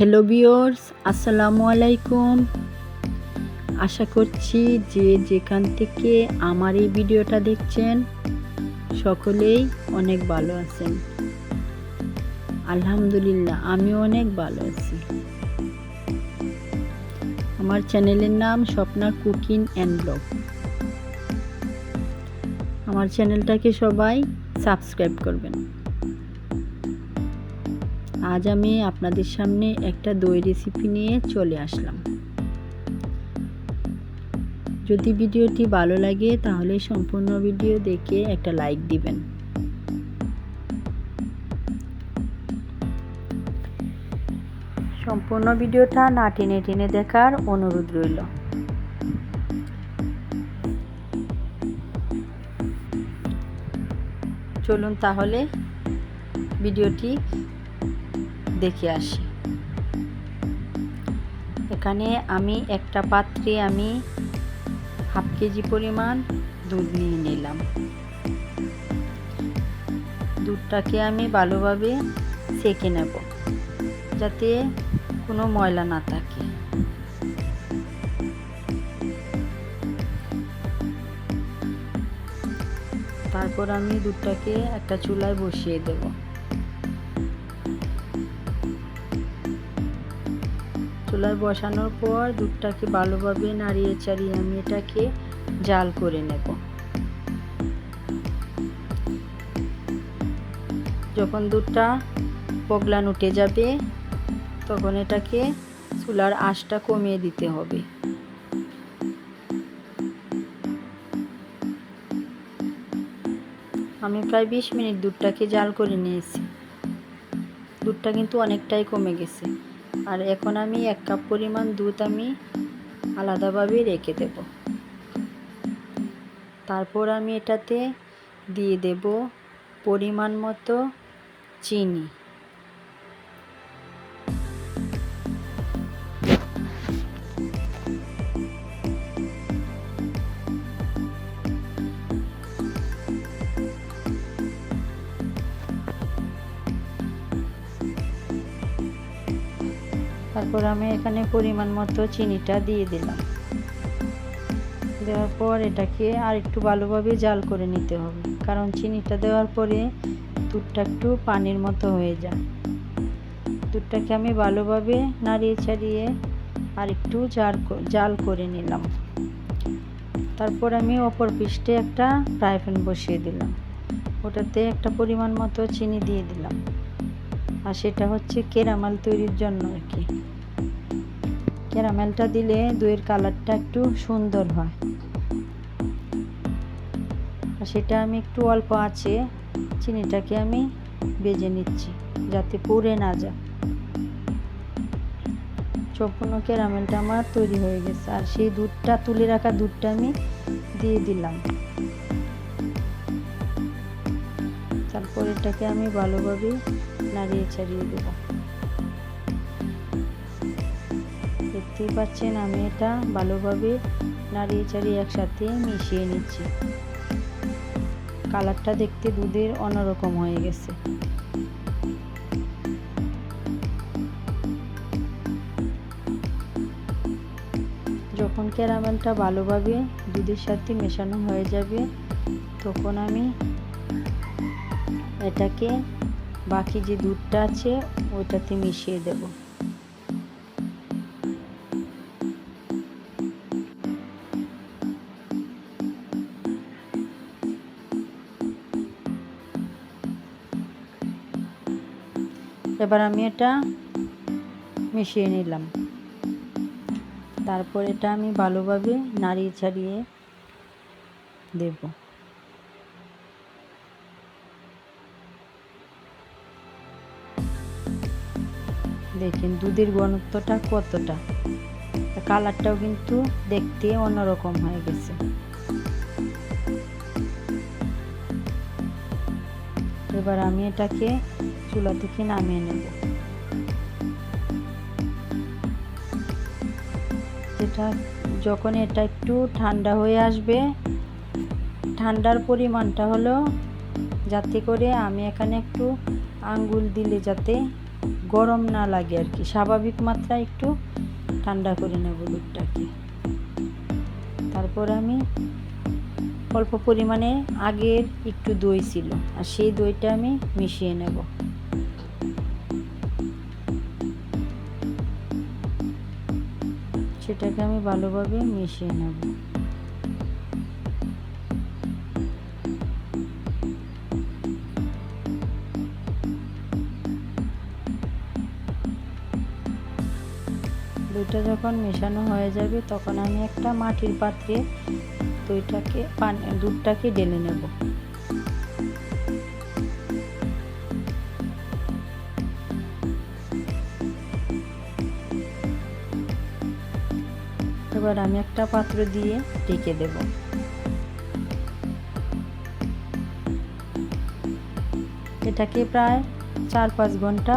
Hello বিয়র্স আসসালামু আলাইকুম আশা করছি যে যেখান থেকে আমার এই ভিডিওটা দেখছেন, সকলেই অনেক ভালো আছেন। আলহামদুলিল্লাহ, আমি অনেক ভালো আছি। আমার চ্যানেলের নাম স্বপ্না কুকিং অ্যান্ড ব্লগ। আমার চ্যানেলটাকে সবাই সাবস্ক্রাইব করবেন। আজ আমি আপনাদের সামনে একটা দই রেসিপি নিয়ে চলে আসলাম। যদি ভিডিওটি ভালো লাগে, তাহলে সম্পূর্ণ ভিডিও দেখে একটা লাইক দিবেন। সম্পূর্ণ ভিডিওটা না টেনে টেনে দেখার অনুরোধ রইল। চলুন তাহলে ভিডিওটি দেখে আসি। এখানে আমি একটা পাত্রে আমি হাফ কেজি পরিমাণ দুধ নিয়ে নিলাম। দুধটাকে আমি ভালোভাবে সেকে নেব, যাতে কোনো ময়লা না থাকে। তারপর আমি দুধটাকে একটা চুলায় বসিয়ে দেব। চুলায় বসানোর পর দুধটাকে ভালোভাবে নাড়িয়ে চাড়িয়ে আমি এটাকে জাল করে নেব। যখন দুধটা পগলান উঠে যাবে, তখন এটাকে চুলার আঁশটা কমিয়ে দিতে হবে। আমি প্রায় বিশ মিনিট দুধটাকে জাল করে নিয়েছি। দুধটা কিন্তু অনেকটাই কমে গেছে। আর এখন আমি এক কাপ পরিমাণ দুধ আমি আলাদাভাবে রেখে দেব। তারপর আমি এটাতে দিয়ে দেব পরিমাণ মতো চিনি। তারপর আমি এখানে পরিমাণ মতো চিনিটা দিয়ে দিলাম। দেওয়ার পর এটাকে আর একটু ভালোভাবে জাল করে নিতে হবে, কারণ চিনিটা দেওয়ার পরে দুধটা একটু পানির মতো হয়ে যায়। দুধটাকে আমি ভালোভাবে নাড়িয়ে ছাড়িয়ে আর একটু জাল জাল করে নিলাম। তারপর আমি অপর পৃষ্ঠে একটা ফ্রাই প্যান বসিয়ে দিলাম। ওটাতে একটা পরিমাণ মতো চিনি দিয়ে দিলাম। আর সেটা হচ্ছে কেরামাল তৈরির জন্য আর কি। ক্যারামেলটা দিলে দইয়ের কালারটা একটু সুন্দর হয়। আর সেটা আমি একটু অল্প আছে চিনিটাকে আমি বেজে নিচ্ছি, যাতে পুড়ে না যায়। সম্পূর্ণ ক্যারামেলটা আমার তৈরি হয়ে গেছে। আর সেই দুধটা, তুলে রাখা দুধটা আমি দিয়ে দিলাম। তারপর এটাকে আমি ভালোভাবে নাড়িয়ে ছাড়িয়ে দেব। দেখতেই পাচ্ছেন, আমি এটা ভালোভাবে নাড়িয়ে চাড়িয়ে একসাথে মিশিয়ে নিচ্ছি। কালারটা দেখতে দুধের অন্যরকম হয়ে গেছে। যখন ক্যারামেলটা ভালোভাবে দুধের সাথে মেশানো হয়ে যাবে, তখন আমি এটাকে বাকি যে দুধটা আছে, ওইটাতে মিশিয়ে দেব। এবার আমি এটা মিশিয়ে নিলাম। তারপর এটা আমি ভালোভাবে নাড়িয়ে ছাড়িয়ে দেবো। দেখেন দুধের ঘনত্বটা কতটা। কালারটাও কিন্তু দেখতে অন্যরকম হয়ে গেছে। এবার আমি এটাকে চুলা থেকে নামিয়ে নেব। এটা যখন এটা একটু ঠান্ডা হয়ে আসবে, ঠান্ডার পরিমাণটা হলো যাতে করে আমি এখানে একটু আঙ্গুল দিলে যাতে গরম না লাগে আর কি। স্বাভাবিক মাত্রায় একটু ঠান্ডা করে নেব দুধটাকে। তারপর আমি অল্প পরিমাণে আগের একটু দই ছিল, আর সেই দইটা আমি মিশিয়ে নেব। সেটাকে আমি ভালোভাবে মিশিয়ে নেব। দুইটা যখন মেশানো হয়ে যাবে, তখন আমি একটা মাটির পাত্রে দইটাকে পানি, দুধটাকে ঢেলে নেব। এবার আমি একটা পাত্র দিয়ে ঢেকে দেব। এটাকে প্রায় চার পাঁচ ঘণ্টা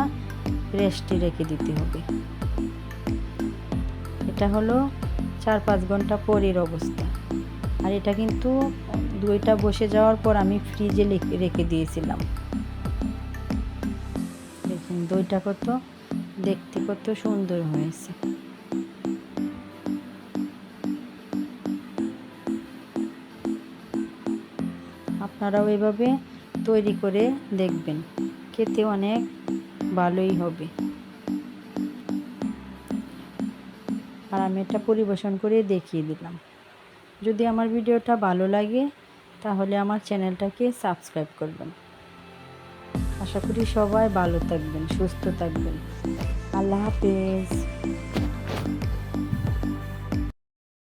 রেস্টে রেখে দিতে হবে। এটা হলো চার পাঁচ ঘণ্টা পরের অবস্থা। আর এটা কিন্তু দইটা বসে যাওয়ার পর আমি ফ্রিজে রেখে দিয়েছিলাম। দেখুন দইটা কত, দেখতে কত সুন্দর হয়েছে। আপনারাও এভাবে তৈরি করে দেখবেন, খেতে অনেক ভালোই হবে। আর আমি এটা পরিবেশন করে দেখিয়ে দিলাম। যদি আমার ভিডিওটা ভালো লাগে, তাহলে আমার চ্যানেলটাকে সাবস্ক্রাইব করবেন। আশা করি সবাই ভালো থাকবেন, সুস্থ থাকবেন। আল্লাহ হাফেজ।